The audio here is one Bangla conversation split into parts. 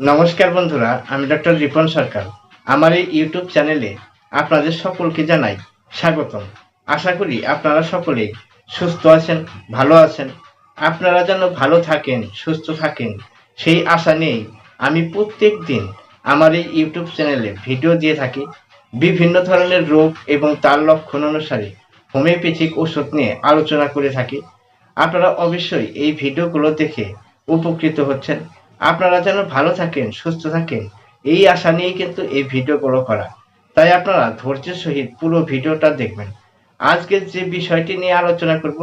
নমস্কার বন্ধুরা, আমি ডক্টর রিপন সরকার। আমার এই ইউটিউব চ্যানেলে আপনাদের সকলকে জানাই স্বাগতম। আশা করি আপনারা সকলেই সুস্থ আছেন, ভালো আছেন। আপনারা যেন ভালো থাকেন, সুস্থ থাকেন, সেই আশা নিয়েই আমি প্রত্যেক দিন আমার এই ইউটিউব চ্যানেলে ভিডিও দিয়ে থাকি। বিভিন্ন ধরনের রোগ এবং তার লক্ষণ অনুসারে হোমিওপ্যাথিক ওষুধ নিয়ে আলোচনা করে থাকি। আপনারা অবশ্যই এই ভিডিওগুলো দেখে উপকৃত হচ্ছেন। আপনারা যেন ভালো থাকেন, সুস্থ থাকেন, এই আশা নিয়েই কিন্তু এই ভিডিওগুলো করা। তাই আপনারা ধৈর্যের সহিত পুরো ভিডিওটা দেখবেন। আজকে যে বিষয়টি নিয়ে আলোচনা করব,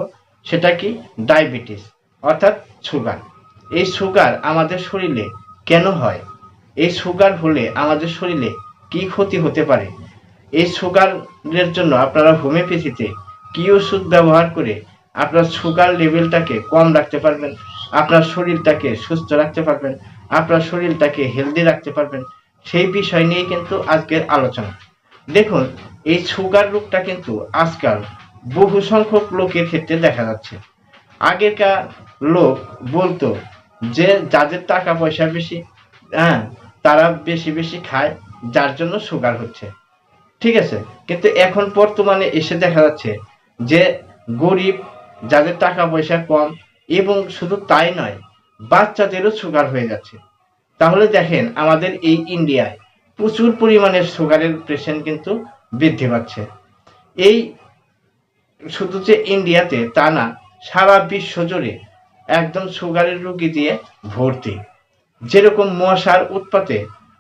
সেটা কি? ডায়াবেটিস, অর্থাৎ সুগার। এই সুগার আমাদের শরীরে কেন হয়? এই সুগার হলে আমাদের শরীরে কি ক্ষতি হতে পারে? এই সুগারের জন্য আপনারা হোমিওপ্যাথিতে কি ওষুধ ব্যবহার করে আপনার সুগার লেভেলটাকে কম রাখতে পারবেন? আপনার শরীরটাকে সুস্থ রাখতে পারবেন, আপনার শরীরটাকে হেলদি রাখতে পারবেন, সেই বিষয় নিয়ে কিন্তু আজকের আলোচনা। দেখুন, এই সুগার রোগটা কিন্তু আজকাল বহু সংখ্যক লোকের ক্ষেত্রে দেখা যাচ্ছে। আগেকার লোক বলতো যে যাদের টাকা পয়সা বেশি হ্যাঁ তারা বেশি বেশি খায়, যার জন্য সুগার হচ্ছে। ঠিক আছে? কিন্তু এখন বর্তমানে এসে দেখা যাচ্ছে যে গরিব, যাদের টাকা পয়সা কম এবং শুধু তাই নয়, বাচ্চাদেরও সুগার হয়ে যাচ্ছে। তাহলে দেখেন, আমাদের এই ইন্ডিয়ায় প্রচুর পরিমাণে সুগারের পেশেন্ট কিন্তু বৃদ্ধি পাচ্ছে। এই শুধু যে ইন্ডিয়াতে তা না, সারা বিশ্ব জুড়ে একদম সুগারের রুগী দিয়ে ভর্তি। যেরকম মশার উৎপাতে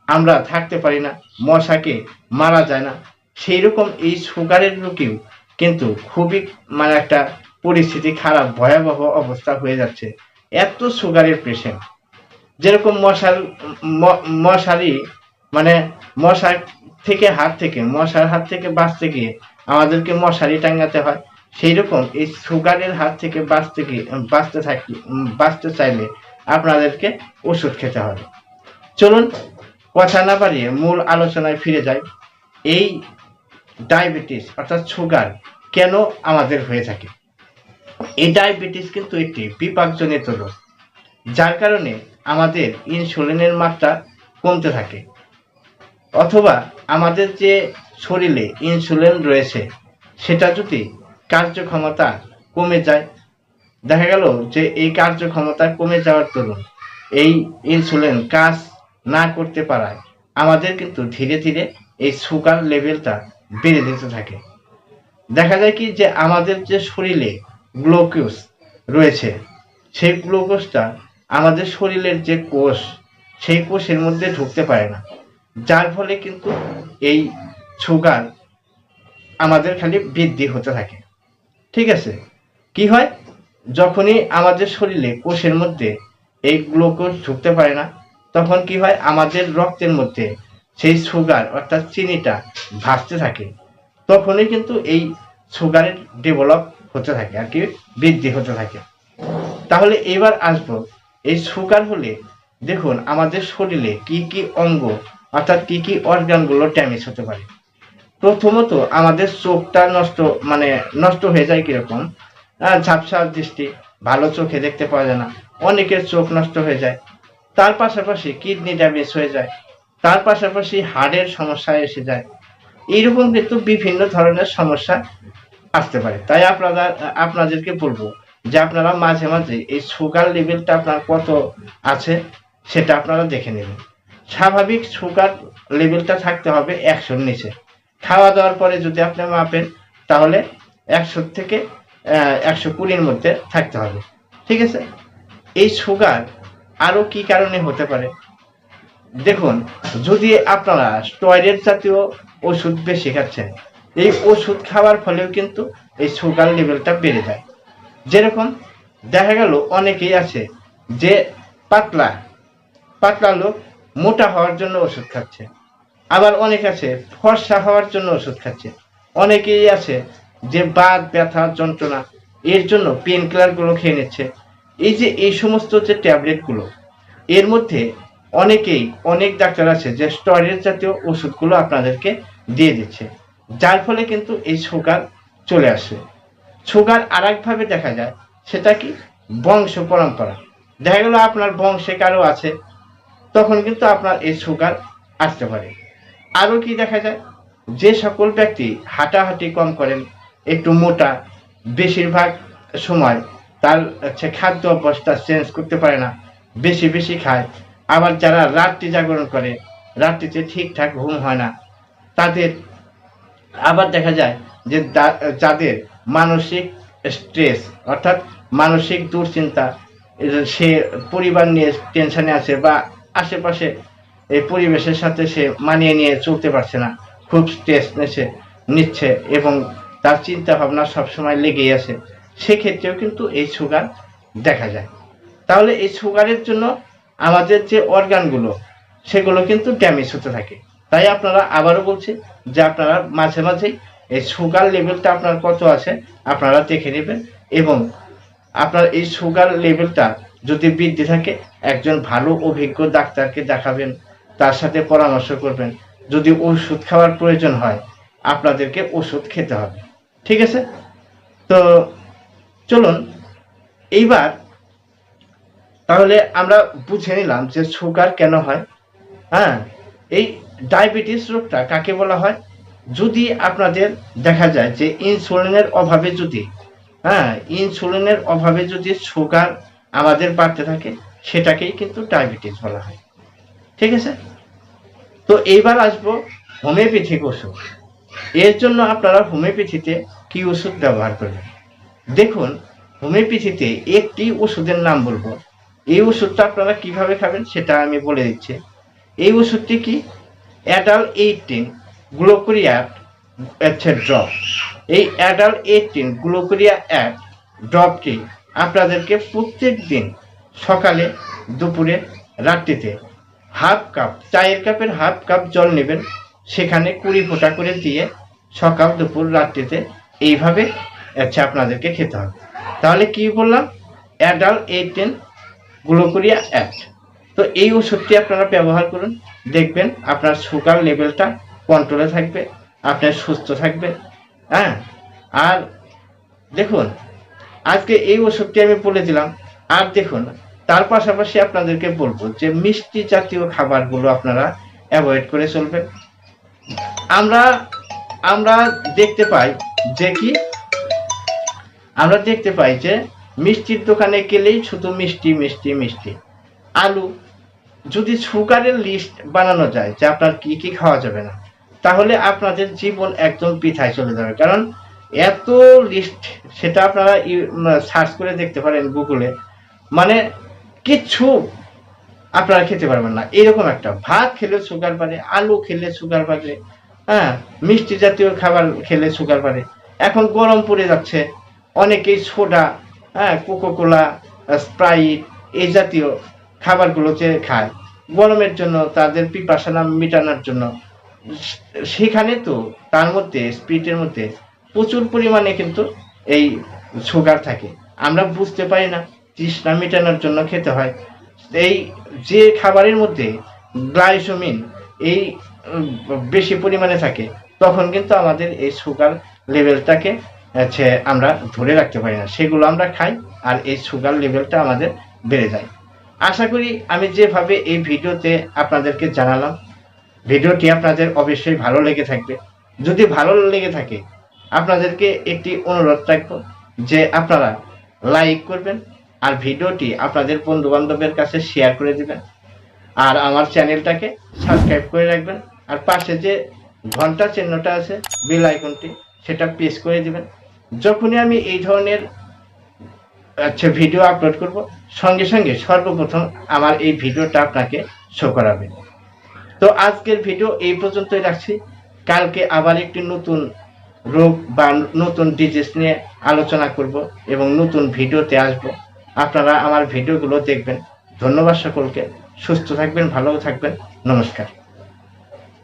আমরা থাকতে পারি না, মশাকে মারা যায় না সেই রকম এই সুগারের রুগীও কিন্তু খুবই মানে একটা পরিস্থিতি খারাপ, ভয়াবহ অবস্থা হয়ে যাচ্ছে। এত সুগারের পেশেন্ট যেরকম মশার মশারি মানে মশার থেকে হাত থেকে, মশার হাত থেকে বাঁচতে গিয়ে আমাদেরকে মশারি টাঙাতে হয় সেই রকম এই সুগারের হাত থেকে বাঁচতে গিয়ে, বাঁচতে থাকি, বাঁচতে চাইলে আপনাদেরকে ওষুধ খেতে হবে। চলুন, কথা না বাড়িয়ে মূল আলোচনায় ফিরে যাই। এই ডায়াবেটিস অর্থাৎ সুগার কেন আমাদের হয়ে থাকে? এই ডায়াবেটিস কিন্তু একটি বিপাকজনিত রোগ, যার কারণে আমাদের ইনসুলিনের মাত্রা কমতে থাকে। অথবা আমাদের যে শরীরে ইনসুলিন রয়েছে, সেটা যদি কার্যক্ষমতা কমে যায়, দেখা গেল যে এই কার্যক্ষমতা কমে যাওয়ার দরুন এই ইনসুলিন কাজ না করতে পারায়, আমাদের কিন্তু ধীরে ধীরে এই সুগার লেভেলটা বেড়ে যেতে থাকে। দেখা যায় কি যে আমাদের যে শরীরে গ্লুকোজ রয়েছে। সেই গ্লুকোজটা আমাদের শরীরের যে কোষ, সেই কোষের মধ্যে ঢুকতে পারে না। যার ফলে কিন্তু এই সুগার আমাদের খালি বৃদ্ধি হতে থাকে। ঠিক আছে? কি হয়? যখনই আমাদের শরীরে কোষের মধ্যে এই গ্লুকোজ ঢুকতে পারে না, তখন কি হয়? আমাদের রক্তের মধ্যে সেই সুগার অর্থাৎ চিনিটা ভাসতে থাকে। তখনই কিন্তু এই সুগারের ডেভেলপ হতে থাকে আর কি, বৃদ্ধি হতে থাকে। তাহলে এবার আসব, এই সুগার হলে দেখুন আমাদের শরীরে কি কি অঙ্গ, অর্থাৎ কি কি অর্গানগুলো ড্যামেজ হতে পারে। প্রথমত আমাদের চোখটা নষ্ট মানে নষ্ট হয়ে যায় কীরকম? ঝাপসা দৃষ্টি, ভালো চোখে দেখতে পাওয়া যায় না, অনেকের চোখ নষ্ট হয়ে যায়। তার পাশাপাশি কিডনি ড্যামেজ হয়ে যায়, তার পাশাপাশি হার্টের সমস্যা এসে যায়। এইরকম কিন্তু বিভিন্ন ধরনের সমস্যা আসতে পারে। তাই আপনারা, আপনাদেরকে বলব যে আপনারা মাঝে মাঝে এই সুগার লেভেলটা আপনার কত আছে সেটা আপনারা দেখে নেবেন। স্বাভাবিক সুগার লেভেলটা থাকতে হবে একশোর নিচে। খাওয়া দাওয়ার পরে যদি আপনি মাপেন, তাহলে একশোর থেকে একশো কুড়ির মধ্যে থাকতে হবে। ঠিক আছে? এই সুগার আরও কি কারণে হতে পারে? দেখুন, যদি আপনারা স্টয়েড জাতীয় ওষুধ বেশি খাচ্ছেন এই ওষুধ খাওয়ার ফলেও কিন্তু এই সুগার লেভেলটা বেড়ে যায়। যেরকম দেখা গেল অনেকেই আছে যে পাতলা পাতলা লোক মোটা হওয়ার জন্য ওষুধ খাচ্ছে। আবার অনেক আছে ফর্সা হওয়ার জন্য ওষুধ খাচ্ছে। অনেকেই আছে যে বাত, ব্যথা, যন্ত্রণা, এর জন্য পেন কিলারগুলো খেয়ে নিচ্ছে। এই যে এই সমস্ত যে ট্যাবলেটগুলো এর মধ্যে অনেকেই, অনেক ডাক্তার আছে যে স্টরেজ জাতীয় ওষুধগুলো আপনাদেরকে দিয়ে দিচ্ছে। যার ফলে কিন্তু এই সুগার চলে আসে। সুগার আর একভাবে দেখা যায়, সেটা কি? বংশ পরম্পরা। দেখা গেল আপনার বংশে কারও আছে, তখন কিন্তু আপনার এই সুগার আসতে পারে। আরও কি দেখা যায়? যে সকল ব্যক্তি হাঁটাহাঁটি কম করেন, একটু মোটা, বেশিরভাগ সময় তার হচ্ছে খাদ্য অভ্যাসটা চেঞ্জ করতে পারে না, বেশি বেশি খায়। আবার যারা রাত্রি জাগরণ করে, রাত্রিতে ঠিকঠাক ঘুম হয় না, তাদের আবার দেখা যায় যে যাদের মানসিক স্ট্রেস অর্থাৎ মানসিক দুশ্চিন্তা সে পরিবার নিয়ে টেনশনে আছে বা আশেপাশে এই পরিবেশের সাথে সে মানিয়ে নিয়ে চলতে পারছে না, খুব স্ট্রেস নেছে নিচ্ছে এবং তার চিন্তা ভাবনা সবসময় লেগেই আছে, সেক্ষেত্রেও কিন্তু এই সুগার দেখা যায়। তাহলে এই সুগারের জন্য আমাদের যে অর্গানগুলো সেগুলো কিন্তু ড্যামেজ হতে থাকে। তাই আপনারা আবারও বলছি যে আপনারা মাঝে মাঝেই এই সুগার লেভেলটা আপনার কত আছে আপনারা দেখে নেবেন এবং আপনার এই সুগার লেভেলটা যদি বৃদ্ধি থাকে, একজন ভালো, অভিজ্ঞ ডাক্তারকে দেখাবেন, তার সাথে পরামর্শ করবেন। যদি ওষুধ খাওয়ার প্রয়োজন হয়, আপনাদেরকে ওষুধ খেতে হবে। ঠিক আছে? তো চলুন, এইবার তাহলে আমরা বুঝে নিলাম যে সুগার কেন হয়। হ্যাঁ এই ডায়াবেটিস রোগটা কাকে বলা হয়? যদি আপনাদের দেখা যায় যে ইনসুলিনের অভাবে যদি হ্যাঁ ইনসুলিনের অভাবে যদি সুগার আমাদের বাড়তে থাকে, সেটাকেই কিন্তু ডায়াবেটিস বলা হয়। ঠিক আছে? তো এইবার আসব হোমিওপ্যাথিক ওষুধ। এর জন্য আপনারা হোমিওপ্যাথিতে কি ওষুধ ব্যবহার করবেন? দেখুন, হোমিওপ্যাথিতে একটি ওষুধের নাম বলব। এই ওষুধটা আপনারা কীভাবে খাবেন সেটা আমি বলে দিচ্ছি। এই ওষুধটি কি? অ্যাডাল এইটিন গ্লোকোরিয়াট হচ্ছে ড্রপ এই অ্যাডাল এইটিন গ্লোকোরিয়া অ্যাড ড্রপটি আপনাদেরকে প্রত্যেক দিন সকালে, দুপুরে, রাত্রিতে হাফ কাপ চায়ের কাপের হাফ কাপ জল নেবেন। সেখানে কুড়ি ফোঁটা করে দিয়ে সকাল, দুপুর, রাত্রিতে এইভাবে আচ্ছা আপনাদেরকে খেতে হবে। তাহলে কি বললাম? অ্যাডাল এইটিন গ্লুকোরিয়া অ্যাড তো এই ওষুধটি আপনারা ব্যবহার করুন। দেখবেন আপনার সুগার লেভেলটা কন্ট্রোলে থাকবে আপনার সুস্থ থাকবেন হ্যাঁ? আর দেখুন, আজকে এই ওষুধটি আমি বলে দিলাম। আর দেখুন, তার পাশাপাশি আপনাদেরকে বলব যে মিষ্টি জাতীয় খাবারগুলো আপনারা অ্যাভয়েড করে চলবেন। আমরা আমরা দেখতে পাই যে কি, আমরা দেখতে পাই যে মিষ্টির দোকানে গেলেই শুধু মিষ্টি মিষ্টি মিষ্টি। আলু, যদি সুগারের লিস্ট বানানো যায় যে আপনার কি কি খাওয়া যাবে না, তাহলে আপনাদের জীবন একদম পিঠায় চলে যাবে। কারণ এত লিস্ট সেটা আপনারা সার্চ করে দেখতে পারেন গুগলে মানে কিচ্ছু আপনারা খেতে পারবেন না। এরকম একটা, ভাত খেলে সুগার বাড়ে, আলু খেলে সুগার বাড়ে হ্যাঁ মিষ্টি জাতীয় খাবার খেলে সুগার বাড়ে। এখন গরম পড়ে যাচ্ছে, অনেকেই সোডা হ্যাঁ কোকো কোলা স্প্রাইট এই জাতীয় খাবারগুলোতে খায়। গরমের জন্য, তাদের পিপাসানা মেটানোর জন্য। সেখানে তো, তার মধ্যে, স্পিরিটের মধ্যে প্রচুর পরিমাণে কিন্তু এই সুগার থাকে। আমরা বুঝতে পারি না, তৃষ্ণা মেটানোর জন্য খেতে হয়। এই যে খাবারের মধ্যে গ্লাইসোমিন এই বেশি পরিমাণে থাকে, তখন কিন্তু আমাদের এই সুগার লেভেলটাকে আমরা ধরে রাখতে পারি না। সেগুলো আমরা খাই, আর এই সুগার লেভেলটা আমাদের বেড়ে যায়। আশা করি আমি যেভাবে এই ভিডিওতে আপনাদেরকে জানালাম, ভিডিওটি আপনাদের অবশ্যই ভালো লেগে থাকবে। যদি ভালো লেগে থাকে, আপনাদেরকে একটি অনুরোধ রাখব যে আপনারা লাইক করবেন আর ভিডিওটি আপনাদের বন্ধু বান্ধবের কাছে শেয়ার করে দেবেন। আর আমার চ্যানেলটাকে সাবস্ক্রাইব করে রাখবেন আর পাশে যে ঘণ্টা চিহ্নটা আছে, বেল আইকনটি, সেটা প্রেস করে দেবেন। যখনই আমি এই ধরনের আচ্ছা ভিডিও আপলোড করব। সঙ্গে সঙ্গে সর্বপ্রথম আমার এই ভিডিওটা আপনাকে শো করাবে। তো আজকের ভিডিও এই পর্যন্তই রাখছি। কালকে আবার একটি নতুন রোগ বা নতুন ডিজিজ নিয়ে আলোচনা করব এবং নতুন ভিডিওতে আসব। আপনারা আমার ভিডিওগুলো দেখবেন। ধন্যবাদ সকলকে। সুস্থ থাকবেন, ভালো থাকবেন। নমস্কার।